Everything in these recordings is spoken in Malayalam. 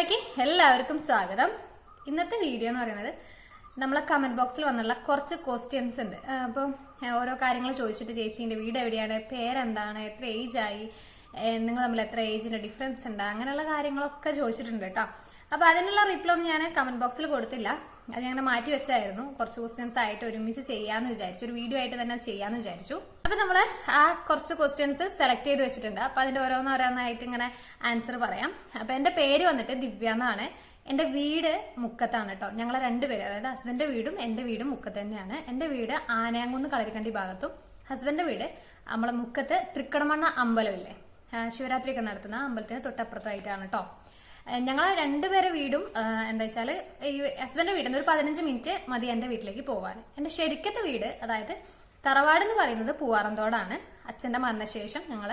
വീഡിയോയിലേക്ക് എല്ലാവർക്കും സ്വാഗതം. ഇന്നത്തെ വീഡിയോ എന്ന് പറയുന്നത് നമ്മളെ കമന്റ് ബോക്സിൽ വന്നുള്ള കുറച്ച് ക്വസ്റ്റ്യൻസ് ഉണ്ട്. അപ്പോൾ ഓരോ കാര്യങ്ങൾ ചോദിച്ചിട്ട് ചേച്ചീന്റെ വീട് എവിടെയാണ് പേരെന്താണ് എത്ര ഏജ് ആയി നിങ്ങൾ തമ്മിൽ എത്ര ഏജിന്റെ ഡിഫറൻസ് ഉണ്ട് അങ്ങനെയുള്ള കാര്യങ്ങളൊക്കെ ചോദിച്ചിട്ടുണ്ട് കേട്ടോ. അപ്പോൾ അതിനുള്ള റിപ്ലൈ ഒന്നും ഞാൻ കമന്റ് ബോക്സിൽ കൊടുത്തില്ല. അത് ഞങ്ങനെ മാറ്റി വെച്ചായിരുന്നു. കുറച്ച് ക്വസ്റ്റ്യൻസ് ആയിട്ട് ഒരുമിച്ച് ചെയ്യാന്ന് വിചാരിച്ചു. ഒരു വീഡിയോ ആയിട്ട് തന്നെ ചെയ്യാന്ന് വിചാരിച്ചു. അപ്പൊ നമ്മൾ ആ കുറച്ച് ക്വസ്റ്റ്യൻസ് സെലക്ട് ചെയ്ത് വെച്ചിട്ടുണ്ട്. അപ്പൊ അതിന്റെ ഓരോന്നോരോന്നായിട്ട് ഇങ്ങനെ ആൻസർ പറയാം. അപ്പൊ എന്റെ പേര് വന്നിട്ട് ദിവ്യ എന്നാണ്. എന്റെ വീട് മുക്കത്താണ് കേട്ടോ ഞങ്ങളെ രണ്ടുപേരും അതായത് ഹസ്ബൻഡിന്റെ വീടും എന്റെ വീടും മുക്കത്ത് തന്നെയാണ്. എന്റെ വീട് ആനയാങ്കുന്ന് കളരിക്കണ്ടി ഭാഗത്തും. ഹസ്ബൻഡിന്റെ വീട് നമ്മളെ മുക്കത്ത് തൃക്കടമണ്ണ അമ്പലമില്ലേ ശിവരാത്രിയൊക്കെ നടത്തുന്ന അമ്പലത്തിന് തൊട്ടപ്പുറത്തായിട്ടാണ് കേട്ടോ ഞങ്ങൾ രണ്ടുപേരെ വീടും എന്താ വെച്ചാൽ ഈ ഹസ്ബൻഡിന്റെ വീട്ടിൽ നിന്ന് ഒരു പതിനഞ്ച് മിനിറ്റ് മതി എന്റെ വീട്ടിലേക്ക് പോവാൻ എന്റെ ശരിക്കത്തെ വീട് അതായത് തറവാട് എന്ന് പറയുന്നത് പൂവാറന്തോടാണ്. അച്ഛന്റെ മരണശേഷം ഞങ്ങൾ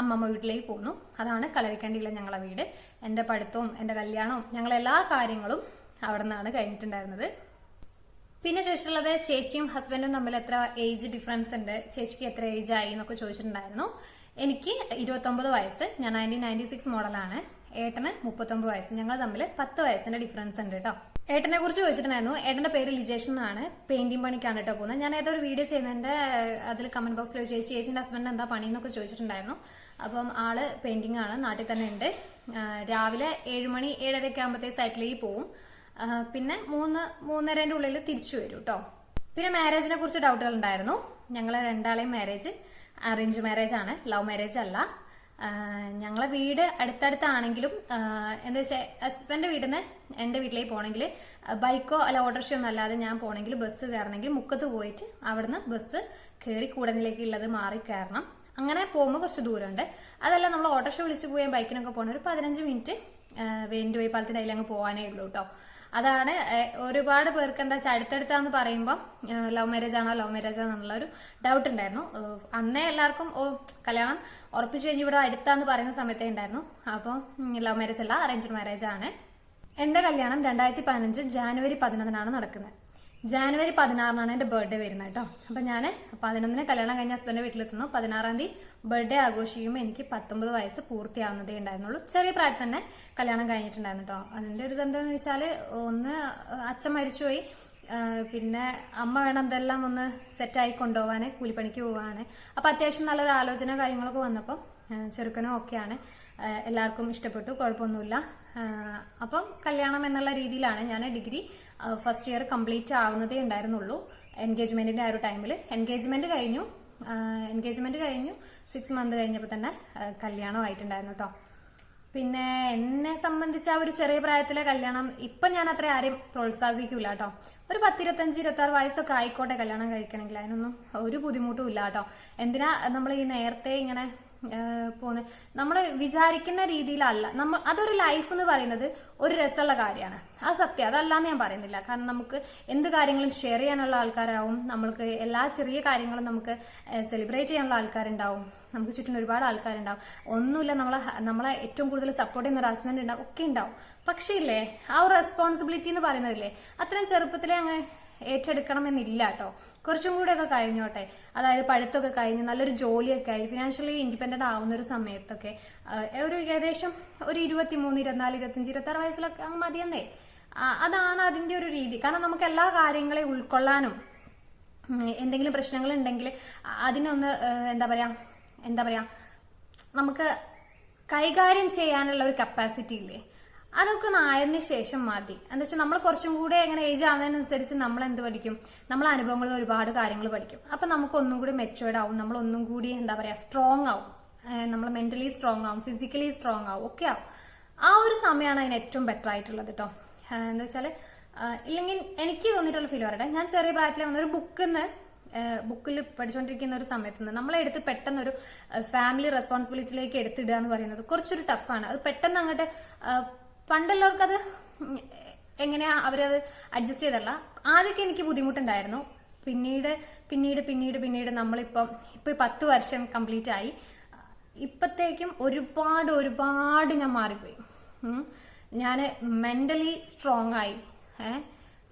അമ്മമ്മ വീട്ടിലേക്ക് പോന്നു. അതാണ് കളരിക്കണ്ടിയിലെ ഞങ്ങളെ വീട്. എന്റെ പഠിത്തവും എന്റെ കല്യാണവും ഞങ്ങളെ എല്ലാ കാര്യങ്ങളും അവിടെ നിന്നാണ് കഴിഞ്ഞിട്ടുണ്ടായിരുന്നത്. പിന്നെ ചോദിച്ചിട്ടുള്ളത് ചേച്ചിയും ഹസ്ബൻഡും തമ്മിൽ എത്ര ഏജ് ഡിഫറൻസ് ഉണ്ട്? ചേച്ചിക്ക് എത്ര ഏജ് ആയി എന്നൊക്കെ ചോദിച്ചിട്ടുണ്ടായിരുന്നു. എനിക്ക് ഇരുപത്തൊമ്പത് വയസ്സ് ഞാൻ നയന്റീൻ നയന്റി സിക്സ് മോഡലാണ് ഏട്ടന് മുപ്പത്തൊമ്പത് വയസ്സ്. ഞങ്ങൾ തമ്മിൽ പത്ത് വയസ്സിന്റെ ഡിഫറൻസ് ഉണ്ട് കേട്ടോ ഏട്ടനെ കുറിച്ച് ചോദിച്ചിട്ടുണ്ടായിരുന്നു. ഏട്ടന്റെ പേര് ലിജേഷ് എന്നാണ്. പെയിന്റിംഗ് പണിക്കാണ് കേട്ടോ പോകുന്നത്. ഞാൻ ഏതൊരു വീഡിയോ ചെയ്യുന്നതിന്റെ അതിൽ കമന്റ് ബോക്സിൽ ചേച്ചി ചേച്ചിന്റെ ഹസ്ബൻഡ് എന്താ പണി എന്നൊക്കെ ചോദിച്ചിട്ടുണ്ടായിരുന്നു. അപ്പം ആൾ പെയിന്റിംഗ് ആണ്. നാട്ടിൽ തന്നെ ഉണ്ട്. രാവിലെ ഏഴ് മണി ഏഴരയൊക്കെ ആകുമ്പോഴത്തേക്ക് സൈറ്റിലേക്ക് പോവും. പിന്നെ മൂന്ന് മൂന്നരേന്റെ ഉള്ളിൽ തിരിച്ചു വരും കേട്ടോ പിന്നെ മാരേജിനെ കുറിച്ച് ഡൗട്ടുകൾ ഉണ്ടായിരുന്നു. ഞങ്ങളെ രണ്ടാളെയും മാരേജ് അറേഞ്ച് മാരേജ് ആണ്. ലവ് മാരേജ് അല്ല. ഞങ്ങളെ വീട് അടുത്തടുത്താണെങ്കിലും എന്താ വെച്ചാൽ ഹസ്ബൻഡ് വീട്ടിൽ നിന്ന് എന്റെ വീട്ടിലേക്ക് പോകണമെങ്കിൽ ബൈക്കോ അല്ല ഓട്ടോറിക്ഷയോ ഒന്നും അല്ലാതെ ഞാൻ പോകണമെങ്കിൽ ബസ് കയറണമെങ്കിൽ മുക്കത്ത് പോയിട്ട് അവിടുന്ന് ബസ് കയറി കൂടനിലേക്ക് ഉള്ളത് മാറി കയറണം. അങ്ങനെ പോകുമ്പോൾ കുറച്ച് ദൂരമുണ്ട്. അതല്ല നമ്മൾ ഓട്ടോറിക്ഷ വിളിച്ച് പോയാൽ ബൈക്കിനൊക്കെ പോകണം ഒരു പതിനഞ്ച് മിനിറ്റ് വേണ്ടി പോയി പാലത്തിന്റെ അതിലങ്ങ് പോകാനേ ഉള്ളൂ കേട്ടോ അതാണ് ഒരുപാട് പേർക്ക് എന്താ വെച്ചാൽ അടുത്തടുത്താന്ന് പറയുമ്പോൾ ലവ് മാരേജ് ആണോ ലവ് മാരേജ് ആണോ ഒരു ഡൗട്ട് ഉണ്ടായിരുന്നു. അന്നേ എല്ലാവർക്കും ഓ കല്യാണം ഉറപ്പിച്ചു കഴിഞ്ഞ് ഇവിടെ അടുത്താന്ന് പറയുന്ന സമയത്തേ ഉണ്ടായിരുന്നു. അപ്പോൾ ലവ് മാരേജ് അല്ല അറേഞ്ച്ഡ് മാരേജ് ആണ്. എന്റെ കല്യാണം രണ്ടായിരത്തി പതിനഞ്ച് ജാനുവരി പതിനൊന്നിനാണ് നടക്കുന്നത്. ജാനുവരി പതിനാറിനാണ് എന്റെ ബർത്ത്ഡേ വരുന്നത് കേട്ടോ. അപ്പൊ ഞാൻ പതിനൊന്നിന് കല്യാണം കഴിഞ്ഞ ഹസ്ബൻഡ് വീട്ടിലെത്തുന്നു. പതിനാറാം തീയതി ബർത്ത്ഡേ ആഘോഷിക്കുമ്പോൾ എനിക്ക് പത്തൊമ്പത് വയസ്സ് പൂർത്തിയാവുന്നതേ ഉണ്ടായിരുന്നുള്ളൂ. ചെറിയ പ്രായത്തിൽ തന്നെ കല്യാണം കഴിഞ്ഞിട്ടുണ്ടായിരുന്നു കേട്ടോ. അതിന്റെ ഒരു ഇതെന്താന്ന് വെച്ചാൽ ഒന്ന് അച്ഛൻ മരിച്ചുപോയി. പിന്നെ അമ്മ വേണം ഇതെല്ലാം ഒന്ന് സെറ്റായി കൊണ്ടുപോകാൻ കൂലിപ്പണിക്ക് പോവാണ് അപ്പൊ അത്യാവശ്യം നല്ലൊരു ആലോചന കാര്യങ്ങളൊക്കെ വന്നപ്പോൾ ചെറുക്കനും ഒക്കെയാണ് എല്ലാവർക്കും ഇഷ്ടപ്പെട്ടു. കുഴപ്പമൊന്നുമില്ല. അപ്പം കല്യാണം എന്നുള്ള രീതിയിലാണ് ഞാൻ ഡിഗ്രി ഫസ്റ്റ് ഇയർ കംപ്ലീറ്റ് ആവുന്നതേ ഉണ്ടായിരുന്നുള്ളൂ. എൻഗേജ്മെന്റിന്റെ ആ ഒരു ടൈമിൽ എൻഗേജ്മെന്റ് കഴിഞ്ഞു. എൻഗേജ്മെന്റ് കഴിഞ്ഞു. സിക്സ് മന്ത് കഴിഞ്ഞപ്പോൾ തന്നെ കല്യാണം ആയിട്ടുണ്ടായിരുന്നു കേട്ടോ പിന്നെ എന്നെ സംബന്ധിച്ച് ആ ഒരു ചെറിയ പ്രായത്തിലെ കല്യാണം ഇപ്പൊ ഞാൻ അത്ര ആരെയും പ്രോത്സാഹിപ്പിക്കൂല കേട്ടോ ഒരു പത്തിരുപത്തഞ്ച് ഇരുപത്തി ആറ് വയസ്സൊക്കെ ആയിക്കോട്ടെ കല്യാണം കഴിക്കണമെങ്കിൽ. അതിനൊന്നും ഒരു ബുദ്ധിമുട്ടും ഇല്ല കേട്ടോ എന്തിനാ നമ്മൾ ഈ നേരത്തെ ഇങ്ങനെ പോകുന്നത് നമ്മൾ വിചാരിക്കുന്ന രീതിയിലല്ല. നമ്മൾ അതൊരു ലൈഫ് എന്ന് പറയുന്നത് ഒരു രസമുള്ള കാര്യമാണ് അത് സത്യം. അതല്ലാന്ന് ഞാൻ പറയുന്നില്ല. കാരണം നമുക്ക് എന്ത് കാര്യങ്ങളും ഷെയർ ചെയ്യാനുള്ള ആൾക്കാരാവും. നമ്മൾക്ക് എല്ലാ ചെറിയ കാര്യങ്ങളും നമുക്ക് സെലിബ്രേറ്റ് ചെയ്യാനുള്ള ആൾക്കാരുണ്ടാവും. നമുക്ക് ചുറ്റും ഒരുപാട് ആൾക്കാരുണ്ടാവും. ഒന്നുമില്ല നമ്മളെ നമ്മളെ ഏറ്റവും കൂടുതൽ സപ്പോർട്ട് ചെയ്യുന്ന ഒരു ഹസ്ബൻഡ് ഉണ്ടാവും. ഒക്കെ ഉണ്ടാവും. പക്ഷേ ഇല്ലേ ആ ഒരു റെസ്പോൺസിബിലിറ്റി എന്ന് പറയുന്നതില്ലേ അത്രയും ചെറുപ്പത്തിലെ അങ്ങ് ഏറ്റെടുക്കണമെന്നില്ല കേട്ടോ കുറച്ചും കൂടെ ഒക്കെ കഴിഞ്ഞോട്ടെ. അതായത് പഠിത്തമൊക്കെ കഴിഞ്ഞ് നല്ലൊരു ജോലിയൊക്കെ ആയി ഫിനാൻഷ്യലി ഇൻഡിപെൻഡന്റ് ആവുന്ന ഒരു സമയത്തൊക്കെ ഒരു ഏകദേശം ഒരു ഇരുപത്തി മൂന്ന് ഇരുപത്തിനാല് ഇരുപത്തിയഞ്ച് ഇരുപത്തി വയസ്സിലൊക്കെ അങ്ങ് മതിയെന്നേ. അതാണ് അതിന്റെ ഒരു രീതി. കാരണം നമുക്ക് എല്ലാ കാര്യങ്ങളെയും ഉൾക്കൊള്ളാനും എന്തെങ്കിലും പ്രശ്നങ്ങൾ ഉണ്ടെങ്കിൽ അതിനൊന്ന് എന്താ പറയാ എന്താ പറയാ നമുക്ക് കൈകാര്യം ചെയ്യാനുള്ള ഒരു കപ്പാസിറ്റി ഇല്ലേ? അതൊക്കെ നായതിന് ശേഷം മതി. എന്താ വെച്ചാൽ നമ്മൾ കുറച്ചും കൂടെ എങ്ങനെ ഏജ് ആവുന്നതിനനുസരിച്ച് നമ്മൾ എന്ത് പഠിക്കും? നമ്മൾ അനുഭവങ്ങളിൽ ഒരുപാട് കാര്യങ്ങൾ പഠിക്കും. അപ്പൊ നമുക്ക് ഒന്നും കൂടി മെച്ചുവേർഡ് ആവും. നമ്മൾ ഒന്നും കൂടി എന്താ പറയാ സ്ട്രോങ് ആവും. നമ്മൾ മെന്റലി സ്ട്രോങ് ആവും ഫിസിക്കലി സ്ട്രോങ് ആവും ഒക്കെ ആവും. ആ ഒരു സമയമാണ് അതിന് ഏറ്റവും ബെറ്റർ ആയിട്ടുള്ളത് കേട്ടോ എന്താ വെച്ചാൽ ആഹ് ഇല്ലെങ്കിൽ എനിക്ക് തോന്നിയിട്ടുള്ള ഫീൽ പറയട്ടെ. ഞാൻ ചെറിയ പ്രായത്തിൽ വന്ന ഒരു ബുക്കിന്ന് ബുക്കിൽ പഠിച്ചുകൊണ്ടിരിക്കുന്ന ഒരു സമയത്ത് നിന്ന് നമ്മളെടുത്ത് പെട്ടെന്ന് ഒരു ഫാമിലി റെസ്പോൺസിബിലിറ്റിയിലേക്ക് എടുത്തിടുക എന്ന് പറയുന്നത് കുറച്ചൊരു ടഫാണ് അത് പെട്ടെന്ന് അങ്ങോട്ട് ആഹ് പണ്ടുള്ളവർക്ക് അത് എങ്ങനെയാ അവരത് അഡ്ജസ്റ്റ് ചെയ്തല്ല ആദ്യമൊക്കെ എനിക്ക് ബുദ്ധിമുട്ടുണ്ടായിരുന്നു. പിന്നീട് പിന്നീട് പിന്നീട് പിന്നീട് നമ്മളിപ്പം ഇപ്പൊ പത്ത് വർഷം കംപ്ലീറ്റ് ആയി. ഇപ്പത്തേക്കും ഒരുപാട് ഒരുപാട് ഞാൻ മാറിപ്പോയി. ഞാൻ മെന്റലി സ്ട്രോങ് ആയി.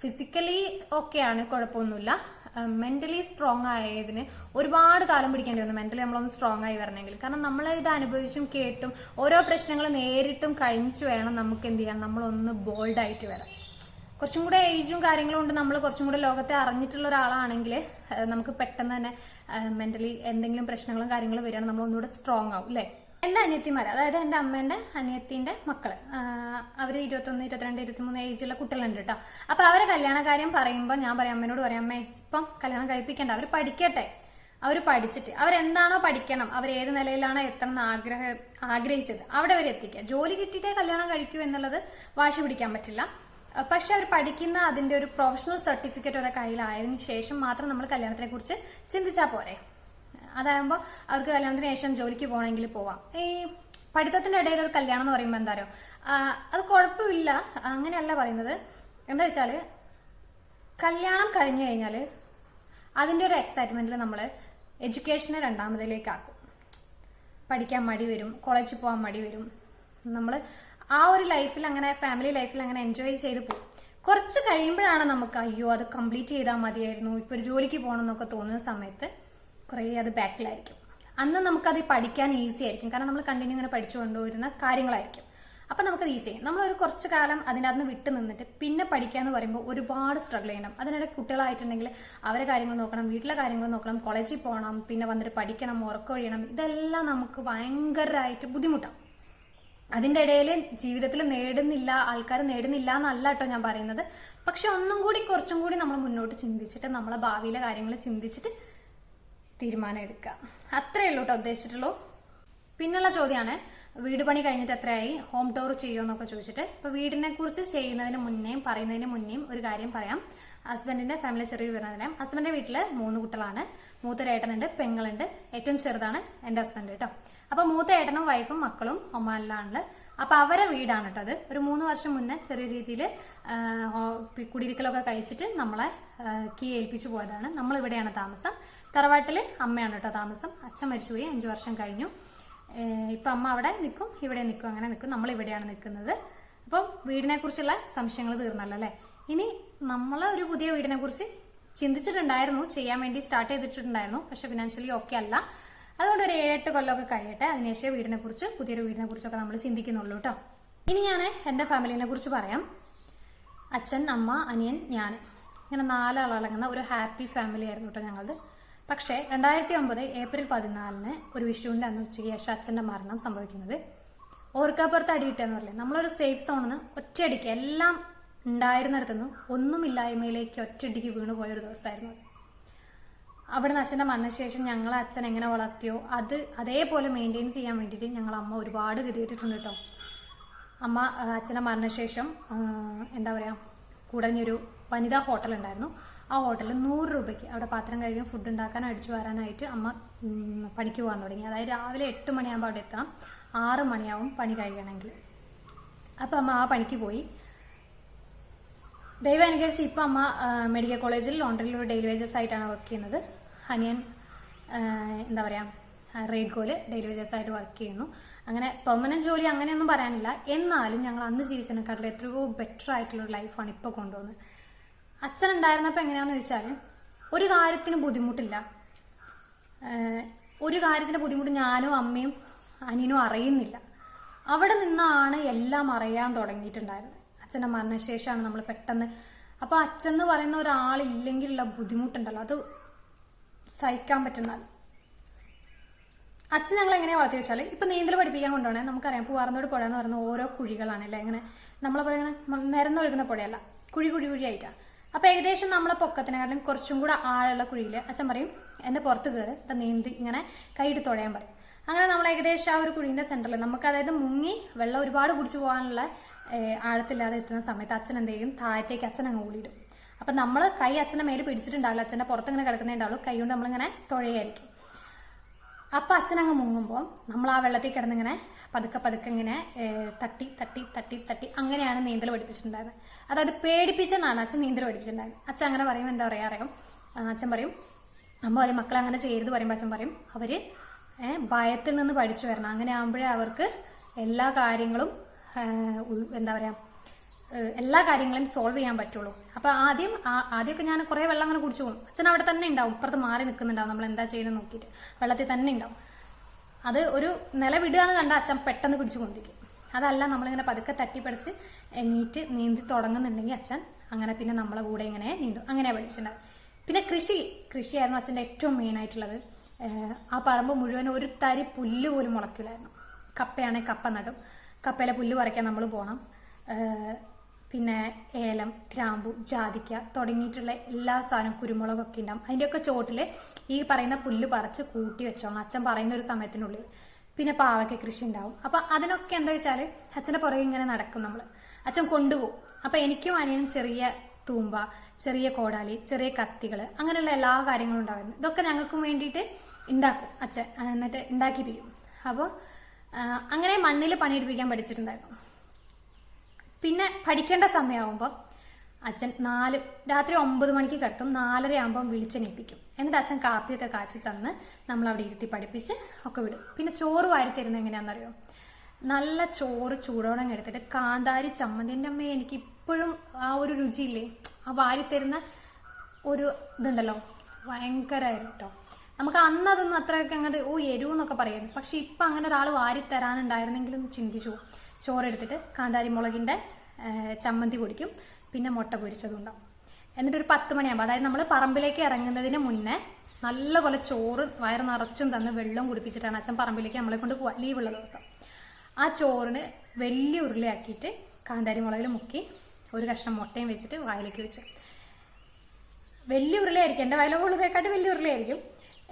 ഫിസിക്കലി ഓക്കെയാണ് കുഴപ്പമൊന്നുമില്ല. മെന്റലി സ്ട്രോങ് ആയതിന് ഒരുപാട് കാലം പിടിക്കേണ്ടി വന്നു. മെന്റലി നമ്മളൊന്ന് സ്ട്രോങ് ആയി വരണമെങ്കിൽ. കാരണം നമ്മൾ ഇത് അനുഭവിച്ചും കേട്ടും ഓരോ പ്രശ്നങ്ങൾ നേരിട്ടും കഴിഞ്ഞിട്ട് വേണം നമുക്ക് എന്ത് ചെയ്യാൻ. നമ്മളൊന്ന് ബോൾഡ് ആയിട്ട് വരാം കുറച്ചും കൂടെ ഏജും കാര്യങ്ങളും കൊണ്ട് നമ്മൾ കുറച്ചും കൂടെ ലോകത്തെ അറിഞ്ഞിട്ടുള്ള ഒരാളാണെങ്കിൽ നമുക്ക് പെട്ടെന്ന് തന്നെ മെന്റലി എന്തെങ്കിലും പ്രശ്നങ്ങളും കാര്യങ്ങളും വരികയാണ് നമ്മൾ ഒന്നുകൂടെ സ്ട്രോങ് ആവും അല്ലേ? എന്റെ അനിയത്തിമാർ അതായത് എന്റെ അമ്മേന്റെ അനിയത്തിന്റെ മക്കൾ. അവർ ഇരുപത്തൊന്ന് ഇരുപത്തിരണ്ട് ഇരുപത്തിമൂന്ന് ഏജുള്ള കുട്ടികളുണ്ട് കേട്ടോ അപ്പൊ അവരെ കല്യാണ കാര്യം പറയുമ്പോൾ ഞാൻ പറയാം അമ്മേനോട് പറയാം അമ്മേ ഇപ്പം കല്യാണം കഴിപ്പിക്കണ്ട. അവർ പഠിക്കട്ടെ. അവർ പഠിച്ചിട്ട് അവരെന്താണോ പഠിക്കണം. അവർ ഏത് നിലയിലാണോ എത്തണം എന്ന് ആഗ്രഹ ആഗ്രഹിച്ചത്. അവിടെ വരെ എത്തിക്കുക. ജോലി കിട്ടിയിട്ടേ കല്യാണം കഴിക്കൂ എന്നുള്ളത് വാശി പിടിക്കാൻ പറ്റില്ല. പക്ഷെ അവർ പഠിക്കുന്ന അതിന്റെ ഒരു പ്രൊഫഷണൽ സർട്ടിഫിക്കറ്റ് അവരുടെ കയ്യിലായതിനു ശേഷം മാത്രം നമ്മൾ കല്യാണത്തിനെ കുറിച്ച് ചിന്തിച്ചാൽ പോരെ. അതാകുമ്പോൾ അവർക്ക് കല്യാണത്തിന് ശേഷം ജോലിക്ക് പോകണമെങ്കിൽ പോവാം. ഈ പഠിത്തത്തിന്റെ ഇടയിൽ ഒരു കല്യാണം എന്ന് പറയുമ്പോൾ എന്താ അത് കുഴപ്പമില്ല. അങ്ങനെയല്ല പറയുന്നത്. എന്താ വെച്ചാൽ കല്യാണം കഴിഞ്ഞു കഴിഞ്ഞാൽ അതിന്റെ ഒരു എക്സൈറ്റ്മെന്റിൽ നമ്മൾ എഡ്യൂക്കേഷനെ രണ്ടാമതിലേക്ക് ആക്കും. പഠിക്കാൻ മടി വരും കോളേജിൽ പോകാൻ മടി വരും. നമ്മൾ ആ ഒരു ലൈഫിൽ അങ്ങനെ ഫാമിലി ലൈഫിൽ അങ്ങനെ എൻജോയ് ചെയ്ത് പോകും കുറച്ച് കഴിയുമ്പോഴാണ് നമുക്ക് അയ്യോ അത് കംപ്ലീറ്റ് ചെയ്താൽ മതിയായിരുന്നു. ഇപ്പോൾ ഒരു ജോലിക്ക് പോകണം എന്നൊക്കെ തോന്നുന്ന സമയത്ത് കുറേ അത് ബാക്കിലായിരിക്കും. അന്ന് നമുക്കത് പഠിക്കാൻ ഈസി ആയിരിക്കും. കാരണം നമ്മൾ കണ്ടിന്യൂ ഇങ്ങനെ പഠിച്ചു കൊണ്ടുവരുന്ന കാര്യങ്ങളായിരിക്കും. അപ്പം നമുക്കത് ഈസി ആയിരിക്കും. നമ്മളൊരു കുറച്ച് കാലം അതിനകത്ത് നിന്ന് നിന്നിട്ട് പിന്നെ പഠിക്കുക എന്ന് പറയുമ്പോൾ ഒരുപാട് സ്ട്രഗിൾ ചെയ്യണം. അതിനിടെ കുട്ടികളായിട്ടുണ്ടെങ്കിൽ അവരെ കാര്യങ്ങൾ നോക്കണം വീട്ടിലെ കാര്യങ്ങൾ നോക്കണം കോളേജിൽ പോകണം പിന്നെ വന്നിട്ട് പഠിക്കണം ഉറക്കൊഴിയണം ഇതെല്ലാം നമുക്ക് ഭയങ്കരമായിട്ട് ബുദ്ധിമുട്ടാണ്. അതിന്റെ ഇടയിൽ ജീവിതത്തിൽ നേടുന്നില്ല ആൾക്കാർ നേടുന്നില്ല എന്നല്ല കേട്ടോ ഞാൻ പറയുന്നത്. പക്ഷെ ഒന്നും കൂടി കുറച്ചും കൂടി നമ്മൾ മുന്നോട്ട് ചിന്തിച്ചിട്ട് നമ്മളെ ഭാവിയിലെ കാര്യങ്ങൾ ചിന്തിച്ചിട്ട് തീരുമാനം എടുക്കുക അത്രയേ ഉള്ളൂ കേട്ടോ ഉദ്ദേശിച്ചിട്ടുള്ളൂ. പിന്നുള്ള ചോദ്യമാണ് വീട് പണി കഴിഞ്ഞിട്ട് എത്രയായി? ഹോം ടൂർ എന്നൊക്കെ ചോദിച്ചിട്ട്. ഇപ്പൊ വീടിനെ കുറിച്ച് ചെയ്യുന്നതിന് മുന്നേയും പറയുന്നതിന് മുന്നേയും ഒരു കാര്യം പറയാം. ഹസ്ബൻഡിന്റെ ഫാമിലി ചെറിയ തരാം. ഹസ്ബൻഡിന്റെ വീട്ടിൽ മൂന്ന് കുട്ടികളാണ്. മൂത്തൊരു ഏട്ടനുണ്ട് പെങ്ങളുണ്ട്. ഏറ്റവും ചെറുതാണ് എന്റെ ഹസ്ബൻഡ് കേട്ടോ അപ്പൊ മൂത്ത ഏട്ടനും വൈഫും മക്കളും ഒമാനിലാണുള്ളത് അപ്പൊ അവരെ വീടാണ് കേട്ടോ അത്. ഒരു മൂന്ന് വർഷം മുന്നേ ചെറിയ രീതിയിൽ കുടിയിരിക്കലൊക്കെ കഴിച്ചിട്ട് നമ്മളെ കീ ഏൽപ്പിച്ചു പോയതാണ്. നമ്മൾ ഇവിടെയാണ് താമസം. തറവാട്ടിൽ അമ്മയാണ് കേട്ടോ താമസം. അച്ഛൻ മരിച്ചുപോയി അഞ്ചു വർഷം കഴിഞ്ഞു. ഇപ്പൊ അമ്മ അവിടെ നിൽക്കും ഇവിടെ നിൽക്കും അങ്ങനെ നിൽക്കും. നമ്മൾ ഇവിടെയാണ് നിൽക്കുന്നത്. അപ്പം വീടിനെ കുറിച്ചുള്ള സംശയങ്ങൾ തീർന്നല്ലോ അല്ലേ? ഇനി നമ്മളെ ഒരു പുതിയ വീടിനെ കുറിച്ച് ചിന്തിച്ചിട്ടുണ്ടായിരുന്നു. ചെയ്യാൻ വേണ്ടി സ്റ്റാർട്ട് ചെയ്തിട്ടുണ്ടായിരുന്നു. പക്ഷെ ഫിനാൻഷ്യലി ഓക്കെ അല്ല. അതുകൊണ്ട് ഒരു ഏഴെട്ട് കൊല്ലമൊക്കെ കഴിയട്ടെ. അതിനുശേഷം വീടിനെ കുറിച്ച് പുതിയൊരു വീടിനെ കുറിച്ചൊക്കെ നമ്മൾ ചിന്തിക്കുന്നുള്ളൂ കേട്ടോ ഇനി ഞാൻ എന്റെ ഫാമിലിനെ കുറിച്ച് പറയാം. അച്ഛൻ അമ്മ അനിയൻ ഞാൻ. ഇങ്ങനെ നാലാളടങ്ങുന്ന ഒരു ഹാപ്പി ഫാമിലി ആയിരുന്നു കേട്ടോ ഞങ്ങളത്. പക്ഷേ രണ്ടായിരത്തി ഒമ്പത് ഏപ്രിൽ പതിനാലിന് ഒരു വിഷുവിന്റെ അന്ന് ഉച്ചയ്ക്ക് ശേഷം അച്ഛന്റെ മരണം സംഭവിക്കുന്നത് ഓർക്കാപ്പുറത്ത് അടിയിട്ടെന്ന് പറയില്ലേ നമ്മളൊരു സേഫ് സോണിന്ന് ഒറ്റയടിക്ക് എല്ലാം ഉണ്ടായിരുന്നിടത്തുനിന്ന് ഒന്നുമില്ലായ്മയിലേക്ക് ഒറ്റയടിക്ക് വീണു പോയൊരു ദിവസമായിരുന്നു അവിടുന്ന് അച്ഛന്റെ മരണശേഷം ഞങ്ങളെ അച്ഛൻ എങ്ങനെ വളർത്തിയോ അത് അതേപോലെ മെയിന്റെയിൻ ചെയ്യാൻ വേണ്ടിയിട്ട് ഞങ്ങൾ അമ്മ ഒരുപാട് ഗതിയിട്ടിട്ടുണ്ട് കേട്ടോ. അമ്മ അച്ഛന്റെ മരണശേഷം എന്താ പറയുക കൂടഞ്ഞൊരു വനിതാ ഹോട്ടൽ ഉണ്ടായിരുന്നു. ആ ഹോട്ടലിൽ നൂറ് രൂപയ്ക്ക് അവിടെ പാത്രം കഴിക്കും ഫുഡ് ഉണ്ടാക്കാൻ അടിച്ചു വരാനായിട്ട് അമ്മ പണിക്ക് പോകാൻ തുടങ്ങി. അതായത് രാവിലെ എട്ട് മണിയാകുമ്പോൾ അവിടെ എത്തണം. ആറ് മണിയാവും പണി കഴിയണമെങ്കിൽ. അപ്പം അമ്മ ആ പണിക്ക് പോയി. ദൈവം അനുകരിച്ച് ഇപ്പം അമ്മ മെഡിക്കൽ കോളേജിൽ ലോണ്ടറിൽ ഒരു ഡെയിലി വേജസ് ആയിട്ടാണ് വർക്ക് ചെയ്യുന്നത്. അനിയൻ എന്താ പറയുക റെയിൽകോൽ ഡെയിലി വേജസ് ആയിട്ട് വർക്ക് ചെയ്യുന്നു. അങ്ങനെ പെർമനന്റ് ജോലി അങ്ങനെയൊന്നും പറയാനില്ല. എന്നാലും ഞങ്ങൾ അന്ന് ജീവിച്ചതിനെക്കാട്ടിൽ എത്രയോ ബെറ്റർ ആയിട്ടുള്ള ലൈഫാണ് ഇപ്പോൾ കൊണ്ടുപോകുന്നത് അച്ഛൻ ഉണ്ടായിരുന്നപ്പോൾ എങ്ങനെയാന്ന് ചോദിച്ചാൽ ഒരു കാര്യത്തിനും ബുദ്ധിമുട്ടില്ല. ഒരു കാര്യത്തിന്റെ ബുദ്ധിമുട്ട് ഞാനും അമ്മയും അനിയനും അറിയുന്നില്ല. അവിടെ നിന്നാണ് എല്ലാം അറിയാൻ തുടങ്ങിയിട്ടുണ്ടായിരുന്നത്. അച്ഛന്റെ മരണശേഷമാണ് നമ്മൾ പെട്ടെന്ന് അപ്പോൾ അച്ഛൻ എന്ന് പറയുന്ന ഒരാളില്ലെങ്കിലുള്ള ബുദ്ധിമുട്ടുണ്ടല്ലോ. അത് സഹിക്കാൻ പറ്റുന്ന അച്ഛൻ ഞങ്ങൾ എങ്ങനെയാ വളർത്തി വെച്ചാൽ ഇപ്പൊ നീന്തൽ പഠിപ്പിക്കാൻ കൊണ്ടുപോകണേ നമുക്കറിയാം പൂവാറന്നോട് പുഴ എന്ന് പറയുന്ന ഓരോ കുഴികളാണ് അല്ലേ? ഇങ്ങനെ നമ്മളെ പോലെ ഇങ്ങനെ നിരന്ന് നിരന്നൊഴുകുന്ന പുഴയല്ല. കുഴി കുഴി ആയിട്ടാ. അപ്പൊ ഏകദേശം നമ്മളെ പൊക്കത്തിനെക്കാട്ടിലും കുറച്ചും കൂടെ ആഴമുള്ള കുഴിയിൽ അച്ഛൻ പറയും എന്നെ പുറത്ത് കയറി ഇപ്പൊ നീന്തി ഇങ്ങനെ കൈയിട്ട് തുഴയാൻ പറയും. അങ്ങനെ നമ്മൾ ഏകദേശം ആ ഒരു കുഴിന്റെ സെന്ററിൽ നമുക്ക് അതായത് മുങ്ങി വെള്ളം ഒരുപാട് കുടിച്ചു പോകാനുള്ള ആഴത്തില്ലാതെ എത്തുന്ന സമയത്ത് അച്ഛൻ എന്ത് ചെയ്യും? താഴത്തേക്ക് അച്ഛൻ അങ്ങ് ഓടിയിടും അപ്പൊ നമ്മൾ കൈ അച്ഛന്റെ മേലെ പിടിച്ചിട്ടുണ്ടാവില്ല. അച്ഛന്റെ പുറത്ത് ഇങ്ങനെ കിടക്കുന്നുണ്ടാവുള്ളൂ കൈ കൊണ്ട് നമ്മളിങ്ങനെ തുഴയായിരിക്കും അപ്പൊ അച്ഛനങ്ങ് മുങ്ങുമ്പോൾ നമ്മൾ ആ വെള്ളത്തിൽ കിടന്നിങ്ങനെ പതുക്കെ പതുക്കെ ഇങ്ങനെ തട്ടി തട്ടി തട്ടി തട്ടി അങ്ങനെയാണ് നീന്തൽ പഠിപ്പിച്ചിട്ടുണ്ടായിരുന്നത് അതായത് പേടിപ്പിച്ചെന്നാണ് അച്ഛൻ നീന്തൽ പഠിപ്പിച്ചിട്ടുണ്ടായിരുന്നത് അച്ഛൻ അങ്ങനെ പറയും എന്താ പറയാ അറിയാം അച്ഛൻ പറയും അമ്മ പറയും മക്കളെ അങ്ങനെ ചെയ്യരുത് പറയുമ്പോൾ അച്ഛൻ പറയും അവർ ഭയത്തിൽ നിന്ന് പഠിച്ചു വരണം. അങ്ങനെ ആകുമ്പോഴേ അവർക്ക് എല്ലാ കാര്യങ്ങളും എന്താ പറയാ എല്ലാ കാര്യങ്ങളും സോൾവ് ചെയ്യാൻ പറ്റുള്ളൂ. അപ്പൊ ആദ്യം ആദ്യമൊക്കെ ഞാൻ കുറെ വെള്ളം അങ്ങനെ കുടിച്ചു പോകും. അച്ഛൻ അവിടെ തന്നെ ഉണ്ടാവും. ഇപ്പുറത്ത് മാറി നിൽക്കുന്നുണ്ടാവും. നമ്മൾ എന്താ ചെയ്യുന്നത് നോക്കിയിട്ട്. വെള്ളത്തിൽ തന്നെ ഉണ്ടാവും. അത് ഒരു നില വിടുക എന്ന് കണ്ട അച്ഛൻ പെട്ടെന്ന് പിടിച്ചു കൊണ്ടിരിക്കും. അതല്ല നമ്മളിങ്ങനെ പതുക്കെ തട്ടിപ്പടിച്ച് എണീറ്റ് നീന്തി തുടങ്ങുന്നുണ്ടെങ്കിൽ അച്ഛൻ അങ്ങനെ പിന്നെ നമ്മളെ കൂടെ ഇങ്ങനെ നീന്തും. അങ്ങനെ പഠിച്ചിട്ടുണ്ടാവും പിന്നെ കൃഷി. കൃഷിയായിരുന്നു അച്ഛന്റെ ഏറ്റവും മെയിൻ ആയിട്ടുള്ളത്. ആ പറമ്പ് മുഴുവൻ ഒരു തരി പുല്ല് പോലും മുളക്കില്ലായിരുന്നു കപ്പയാണെങ്കിൽ കപ്പ നടും. കപ്പയിലെ പുല്ല് പറിക്കാൻ നമ്മൾ പോകണം. പിന്നെ ഏലം ഗ്രാമ്പു ജാതിക്ക തുടങ്ങിയിട്ടുള്ള എല്ലാ സാധനവും കുരുമുളകൊക്കെ ഉണ്ടാവും. അതിന്റെയൊക്കെ ചോട്ടിൽ ഈ പറയുന്ന പുല്ല് പറിച്ച് കൂട്ടി വെച്ചോണം. അച്ഛൻ പറയുന്ന ഒരു സമയത്തിനുള്ളിൽ. പിന്നെ പാവയ്ക്ക കൃഷി ഉണ്ടാവും. അപ്പം അതിനൊക്കെ എന്താ വെച്ചാൽ അച്ഛന്റെ പുറകെ ഇങ്ങനെ നടക്കും നമ്മൾ അച്ഛൻ കൊണ്ടുപോകും. അപ്പം എനിക്കും അനിയനും ചെറിയ തൂമ്പ ചെറിയ കോടാലി ചെറിയ കത്തികൾ അങ്ങനെയുള്ള എല്ലാ കാര്യങ്ങളും ഉണ്ടായിരുന്നു ഇതൊക്കെ ഞങ്ങൾക്കും വേണ്ടിയിട്ട് ഉണ്ടാക്കും അച്ഛൻ. എന്നിട്ട് ഉണ്ടാക്കിപ്പിക്കും. അപ്പോൾ അങ്ങനെ മണ്ണിൽ പണിയെടുപ്പിക്കാൻ പഠിച്ചിട്ടുണ്ടായിരുന്നു. പിന്നെ പഠിക്കേണ്ട സമയമാകുമ്പോൾ അച്ഛൻ നാല് രാത്രി ഒമ്പത് മണിക്ക് കിടത്തും. നാലര ആകുമ്പം വിളിച്ചെണീപ്പിക്കും. എന്നിട്ട് അച്ഛൻ കാപ്പിയൊക്കെ കാച്ചി തന്ന് നമ്മൾ അവിടെ ഇരുത്തി പഠിപ്പിച്ച് ഒക്കെ വിടും. പിന്നെ ചോറ് വാരി തരുന്നത് എങ്ങനെയാണെന്നറിയോ? നല്ല ചോറ് ചൂടോളം എടുത്തിട്ട് കാന്താരി ചമ്മന്തി. എന്റെ അമ്മയെ എനിക്ക് ഇപ്പോഴും ആ ഒരു രുചിയില്ലേ? ആ വാരി തരുന്ന ഒരു ഇതുണ്ടല്ലോ ഭയങ്കരമായിരുന്നു കേട്ടോ നമുക്ക് അന്ന് അതൊന്നും അത്രയൊക്കെ അങ്ങോട്ട് ഓ എരുവെന്നൊക്കെ പറയുന്നു പക്ഷെ ഇപ്പം അങ്ങനെ ഒരാൾ വാരി തരാനുണ്ടായിരുന്നെങ്കിലും ചിന്തിച്ചു. ചോറെടുത്തിട്ട് കാന്താരി മുളകിന്റെ ചമ്മന്തി പൊടിക്കും പിന്നെ മുട്ട പൊരിച്ചതും ഉണ്ടാവും. എന്നിട്ട് ഒരു പത്ത് മണിയാകുമ്പോൾ അതായത് നമ്മൾ പറമ്പിലേക്ക് ഇറങ്ങുന്നതിന് മുന്നേ നല്ലപോലെ ചോറ് വയറ് നിറച്ചും തന്ന് വെള്ളം കുടിപ്പിച്ചിട്ടാണ് അച്ഛൻ പറമ്പിലേക്ക് നമ്മളെ കൊണ്ട് പോവാ ലീവുള്ള ദിവസം. ആ ചോറിന് വലിയ ഉരുളയാക്കിയിട്ട് കാന്താരി മുളകിൽ മുക്കി ഒരു കഷ്ണം മുട്ടയും വെച്ചിട്ട് വായിലേക്ക് വെച്ചു. വലിയ ഉരുളയായിരിക്കും എന്റെ വയലുള്ളതേക്കാട്ട് വലിയ ഉരുളയായിരിക്കും.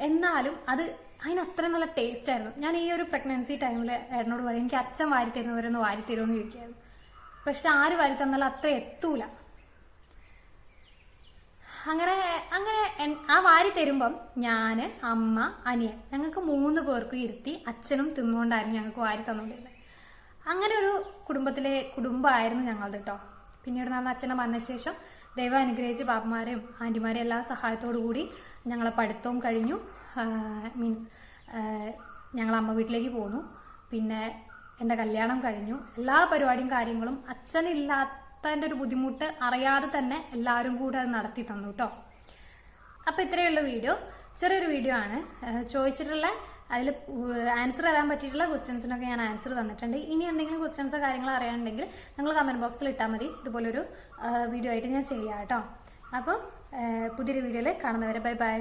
എന്നാലും അത് അതിന് അത്രയും നല്ല ടേസ്റ്റ് ആയിരുന്നു. ഞാൻ ഈ ഒരു പ്രഗ്നൻസി ടൈമിൽ ഏട്ടനോട് പറയും എനിക്ക് അച്ഛൻ വാരി തരുന്നവരൊന്ന് വാരി തരുമെന്ന് ചോദിക്കായിരുന്നു പക്ഷെ ആര് വാരി തന്നാലും അത്ര എത്തൂല. അങ്ങനെ അങ്ങനെ ആ വാരി തരുമ്പം ഞാൻ അമ്മ അനിയൻ ഞങ്ങൾക്ക് മൂന്ന് പേർക്കും ഇരുത്തി അച്ഛനും തിന്നുകൊണ്ടായിരുന്നു ഞങ്ങൾക്ക് വാരി തന്നുകൊണ്ടിരുന്നത് അങ്ങനെ ഒരു കുടുംബത്തിലെ കുടുംബമായിരുന്നു ഞങ്ങളത് കേട്ടോ പിന്നീട് നടന്ന അച്ഛനെ മരണ ശേഷം ദൈവം അനുഗ്രഹിച്ച് ബാപ്പമാരെയും ആന്റിമാരെയും എല്ലാ സഹായത്തോടു കൂടി ഞങ്ങളെ പഠിത്തവും കഴിഞ്ഞു. മീൻസ് ഞങ്ങൾ അമ്മ വീട്ടിലേക്ക് പോന്നു. പിന്നെ എന്റെ കല്യാണം കഴിഞ്ഞു. എല്ലാ പരിപാടിയും കാര്യങ്ങളും അച്ഛനില്ലാത്തതിന്റെ ഒരു ബുദ്ധിമുട്ട് അറിയാതെ തന്നെ എല്ലാവരും കൂടെ അത് നടത്തി തന്നു കേട്ടോ അപ്പോൾ ഇത്രയുള്ള വീഡിയോ ചെറിയൊരു വീഡിയോ ആണ്. ചോദിച്ചിട്ടുള്ള അതിൽ ആൻസർ തരാൻ പറ്റിയിട്ടുള്ള ക്വസ്റ്റ്യൻസിനൊക്കെ ഞാൻ ആൻസർ തന്നിട്ടുണ്ട്. ഇനി എന്തെങ്കിലും ക്വസ്റ്റ്യൻസോ കാര്യങ്ങളോ അറിയാനുണ്ടെങ്കിൽ നിങ്ങൾ കമന്റ് ബോക്സിൽ ഇട്ടാൽ മതി. ഇതുപോലൊരു വീഡിയോ ആയിട്ട് ഞാൻ ചെയ്യാം കേട്ടോ അപ്പം പുതിയൊരു വീഡിയോയിൽ കാണുന്നവരെ ബൈ ബൈ